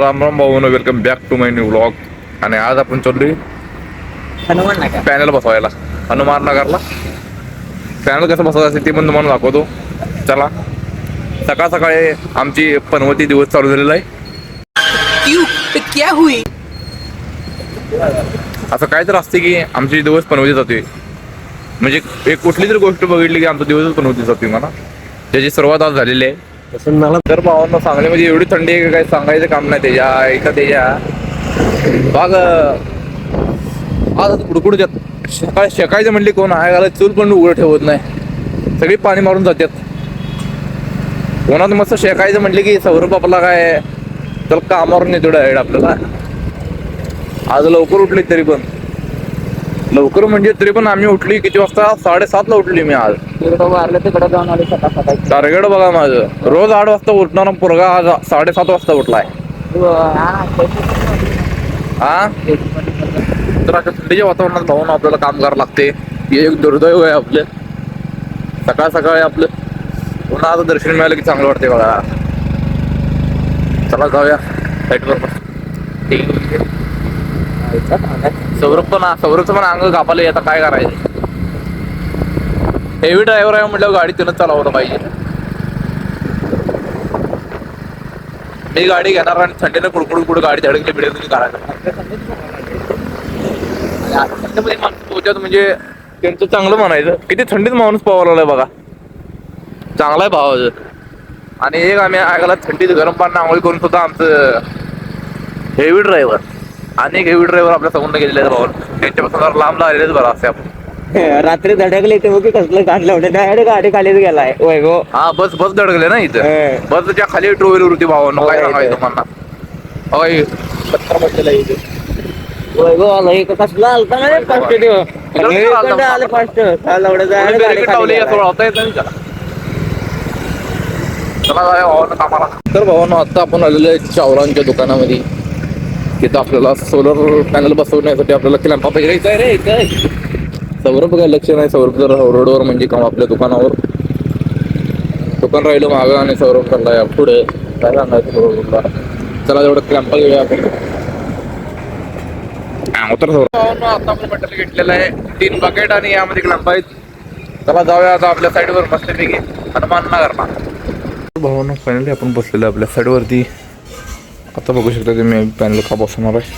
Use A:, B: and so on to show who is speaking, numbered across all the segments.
A: राम राम भाऊ welcome back to my new blog आणि आज आपण चाललोय
B: हनुमान
A: पॅनल बसवायला. हनुमान नगरला. पॅनल कसं बसवायचं असेल ते पण तुम्हाला दाखवतो. चला. सकाळ सकाळी आमची पनवती दिवस चालू झालेला आहे.
B: क्यों तो क्या हुई?
A: असं काय तर असते की आमची दिवस पनवती जातोय म्हणजे एक कुठली तरी गोष्ट बघितली की आमचा दिवस पनवती जातोय मला त्याची सुरुवात आज झालेली आहे.
B: तसं मला
A: तर भावांना सांगण्यामध्ये म्हणजे एवढी थंडी आहे की काही सांगायचं काम नाही त्याच्या एका त्याच्या. बाग आज कुडकुड जात सकाळी शेकायचं म्हणले कोण आहे घाला चूल पण उघडं ठेवत नाही. सगळी पाणी मारून जातात. कोणात मस्त शेकायचं म्हटलं की सौरभ आपला काय तर कामावरून येतो डायरेक्ट आपल्याला. आज लवकर उठली तरी पण. लवकर म्हणजे तरी पण आम्ही उठली किती वाजता? साडेसातला उठली मी आज.
B: तिकडं वारलं तिकडं जाऊन आले सकाळ सकाळी.
A: टार्गेट बघा माझं. रोज आठ वाजता उठणारा पोरगा आज साडेसात वाजता उठलाय. हा तर आता थंडीच्या वातावरणात भाऊन आपल्याला काम करावं लागते. हे एक दुर्दैव आहे आपलं. सकाळ सकाळी आपलं. पुन्हा आता दर्शन मिळालं की चांगलं वाटते बघा. चला जाऊया. साईटवर सौरभ पण सौरभचं पण अंग कापायला आता काय करायचं? हेवी ड्रायव्हर आहे म्हटल्यावर गाडी तिनंच चालवलं पाहिजे. मी गाडी घेणार आणि थंडीनं कुडकुड कुड गाडी धडकली बिडकली काढायला. पोहोचत म्हणजे त्यांचं चांगलं म्हणायचं. किती थंडीत माणूस पवायला लागलाय बघा. चांगला आहे भावाचं आणि एक आम्ही ऐकायला थंडीत गरम पाणी आंघोळी करून सुद्धा आमचं हेवी ड्रायव्हर अनेक हेवी ड्रायव्हर आपल्यासमोर गेलेले आहेत भाऊ त्यांच्यापासून जरा लांब आलेलेच बरं असते आपण.
B: रात्री धडकले ते मग कसलं काढलं होतं डायरेक्ट गाडी खालीच गेलाय. गो.
A: हा बस बस धडकले ना इथं. बसच्या खाली टू व्हीलर होती भावांनो काय सांगायचं. तुम्हाला? होय. बसलेला इथे
B: आलं एक कसलं आलता ना. आलं जायला
A: लावली. असं तर भावानं आता आपण आलेलो आहे चावलांच्या दुकानामध्ये. तिथं आपल्याला सोलर पॅनल बसवण्यासाठी आपल्याला क्लॅम्पा घ्यायचा आहे रे काय सौरभ काय लक्ष नाही. सौरभ जर रोडवर म्हणजे काम आपल्या दुकानावर. दुकान राहिलं मागं आणि सौरभ चाललाय पुढे. काय सांगायचं चला एवढं क्लॅम्पा घेऊया आपण. हा, तर सौरभ. आता आपण बटल घेतलेलं आहे. तीन बकेट आणि यामध्ये क्लॅम्पा आहेत. चला जाऊया आता आपल्या साईडवर मस्तपैकी हनुमान नगरला. भावानं फायनली आपण बसलेलो आहे आपल्या साईडवरती आता बघू शकता तुम्ही पॅनल का बसवणार आहे.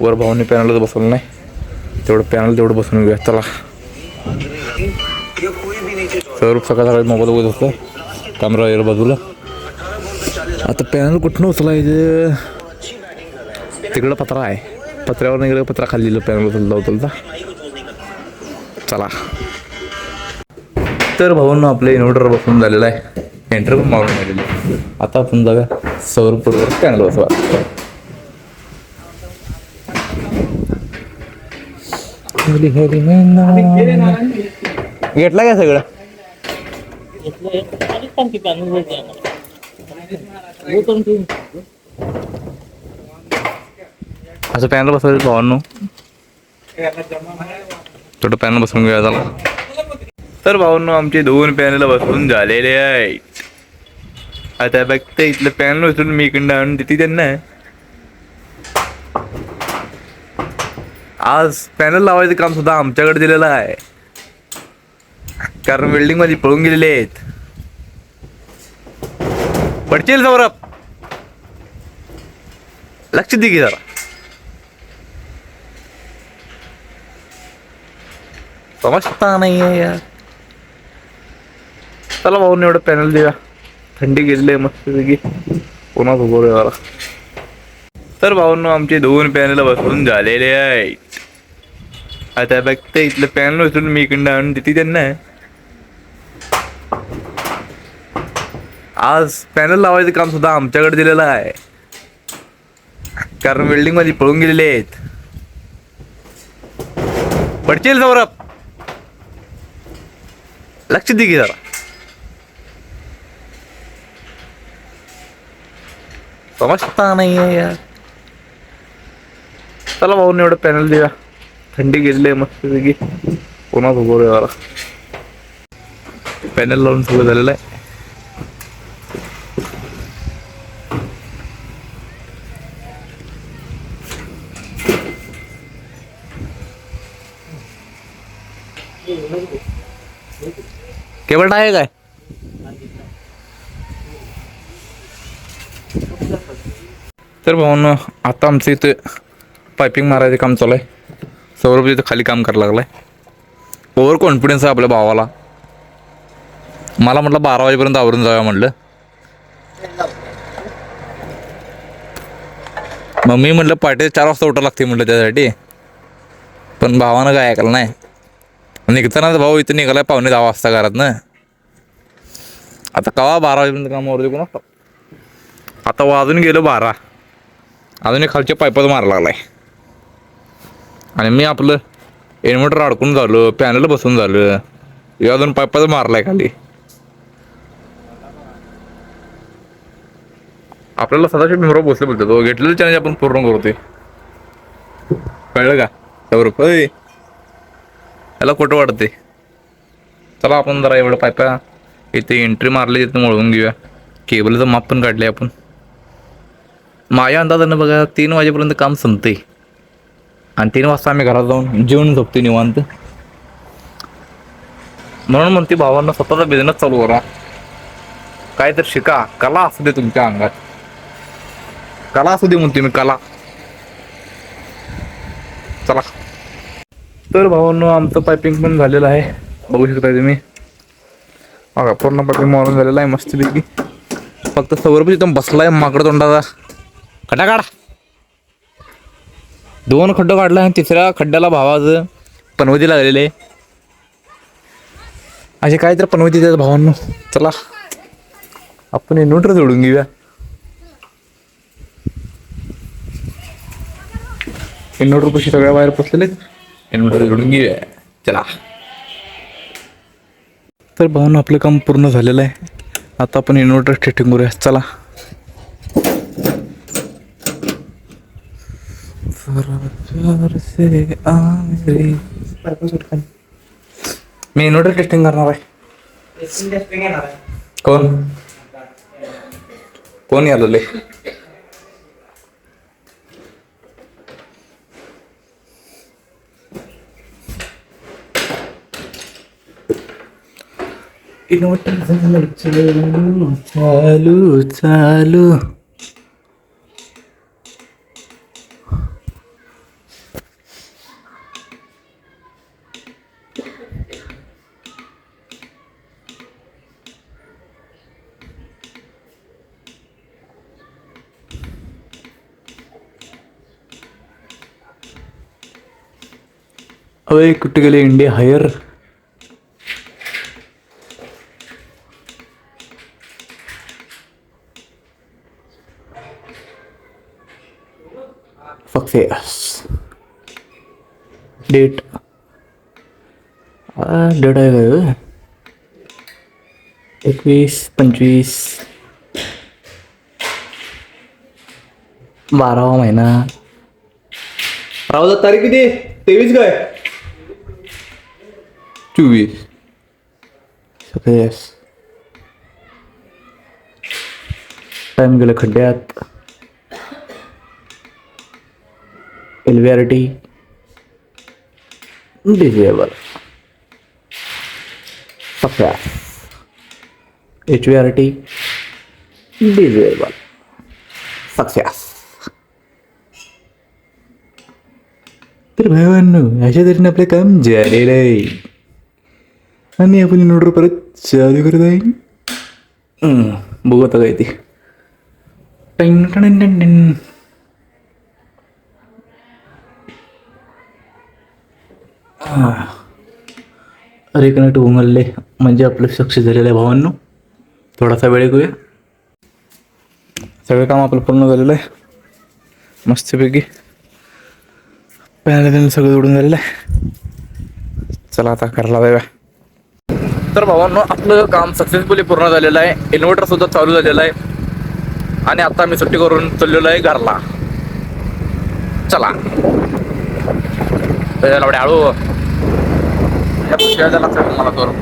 A: वर भावाने पॅनलच बसवलं नाही. तेवढं पॅनल तेवढं बसवून घेऊया. चला. स्वरूप सकाळ सकाळी मोबाईल बघत होतं. कॅमेरा येईल बाजूला. आता पॅनल कुठनं उचलायचं तिकडं पत्रा आहे. पत्र्यावर इकडे पत्रा खाल्ली पॅनल उचलता उचलता. चला. तर भाऊंना आपलं इन्व्हर्टर बसून झालेलं आहे. एंटर पण मारून आलेलं आहे. आता आपण जाऊया. सौरपूर्वक पॅनल बसवा हरी हरी घेतला का सगळं असं पॅनल बसवायचं भावांनो थोडं पॅनल बसवून घ्यायचा झाला तर भावांनो आमचे दोन पॅनल बसवून झालेले आहे आता बघता इथलं पॅनल उचलून मी इकडं आणून देते त्यांना. आज पॅनल लावायचं काम सुद्धा आमच्याकडे दिलेलं आहे. कारण बिल्डिंगमध्ये पळून गेलेले आहेत. पडचेल सौरभ? लक्ष दे की जरा. समजता नाही आहे यार. चला भाऊ एवढं पॅनल देऊया. थंडी गेलेली आहे मस्त पुन्हा उभं मला तर भाऊंनो आमचे दोन पॅनल बसून झालेले आहेत. आता बघते इथलं पॅनल उचलून मी इकडं आणून देते त्यांना. आज पॅनल लावायचं काम सुद्धा आमच्याकडे दिलेलं आहे. कारण बिल्डिंगमध्ये पळून गेलेले आहेत. पडचेल सौरभ? लक्ष दे की जरा. मस्त चला भाऊने एवढं पॅनल देऊया थंडी गेलेली मस्त मस्तपैकी पुन्हा उभं मला पॅनल लावून सगळं झालेलं चले केबल आहे काय तर भाऊन आता आमचं इथं पायपिंग मारायचं काम चालू आहे. सौरभ इथं खाली काम करायला लागलाय. ओव्हर कॉन्फिडन्स आहे आपल्या भावाला. मला म्हटलं बारा वाजेपर्यंत आवरून जाऊया म्हटलं. मग मी म्हटलं पाटे चार वाजता उठावं लागते म्हटलं त्यासाठी पण भावानं काय ऐकलं नाही. निघताना भाऊ इथं निघालाय पावणे दहा वाजता घरात ना आता कवा बारा वाजेपर्यंत काम आवरते कोण आता वाजून गेलो बारा. अजून एक खालच्या पायपात मारा लागलाय. आणि मी आपलं इन्व्हर्टर अडकून झालो पॅनल बसून झालं हे अजून पायपात मारलाय खाली. आपल्याला सदाशिव भीमराव भोसले बोलतो हो, तो घेतलेलं चॅलेंज आपण पूर्ण करतोय कळलं का? सौरभ याला खोटं वाटते चला आपण जरा एवढं पायपा इथे एंट्री मारली तिथं मोळवून घेऊया. केबलचं माप पण काढले आपण. माझ्या अंदाजानं बघा तीन वाजेपर्यंत काम संपते आणि तीन वाजता आम्ही घरात जाऊन जेवण झोपते निवांत. म्हणून म्हणते भावांना स्वतःचा बिझनेस चालू करा. काय तर शिका. कला असू दे तुमच्या अंगात. कला असू दे म्हणते मी कला. चला. तर भावांनो आमचं पायपिंग पण झालेलं आहे. बघू शकता तुम्ही. बघा पूर्ण पायपिंग मारून झालेलं आहे मस्तपैकी. फक्त सौरभ तिथं बसलाय माकड तोंडाचा खड्डा काढा. दोन खड्डं काढला आणि तिसऱ्या खड्ड्याला भावाचं पनवती लागलेले. असे काय तर पनवती त्या भावांनो. चला. आपण इन्व्हर्टर जोडून घेऊया. इन्व्हर्टर कशी सगळ्या बाहेर पोचलेले इन्व्हर्टर जोडून घेऊया. चला. तर भाऊन आपलं काम पूर्ण झालेलं आहे. आता आपण इन्व्हर्टर सेटिंग करूया. चला. मी इन्व्हर्टर टेस्टिंग करणार आहे कोण कोण आलेले इन्व्हर्टर झालं चालू चालू കുട്ടികളെ ഇന്ത്യ ഹയർ गेले India higher success date date आहे काय एकवीस पंचवीस. बारावा महिना. राहू तारीख किती? तेवीस काय? चोवीस सक्सेस टाइम गेलं खड्ड्यात. LVRT disable success H V R T disable success तर भावांनो अशा तऱ्हेने आपलं काम झालेलं आहे. आणि आपण इन्व्हर्टर परत चालू करत आहे हम्म, बघू आता काय ते टिंग टन टन टन. रिकनेक्ट उमलले म्हणजे आपलं सक्सेस झालेलं आहे भावांनो थोडासा वेळ घेऊया सगळं काम आपलं पूर्ण झालेलं आहे मस्तपैकी पॅनल सगळं जोडून झालेलं आहे चला आता करायला जाऊया तर भावांनो आपलं काम सक्सेसफुली पूर्ण झालेलं आहे. इन्व्हर्टर सुद्धा चालू झालेलं आहे. आणि आता मी सुट्टी करून चाललेलो आहे घरला. चला. हळू या लक्षात मला करू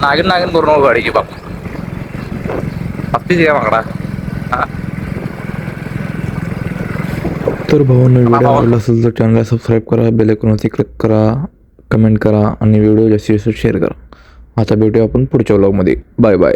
A: नागिन नागिन करू नको गाडीची बाप. हत्तीच आहे माकडा? हा.
C: तर भावांनो व्हिडिओ. आवडला असेल तर चॅनलला सबस्क्राईब करा बेल आयकॉनवरती क्लिक करा
A: कमेंट करा आणि व्हिडिओ जास्तीत जास्त शेअर करा. आता भेटूया आपण पुढच्या व्लॉगमध्ये बाय बाय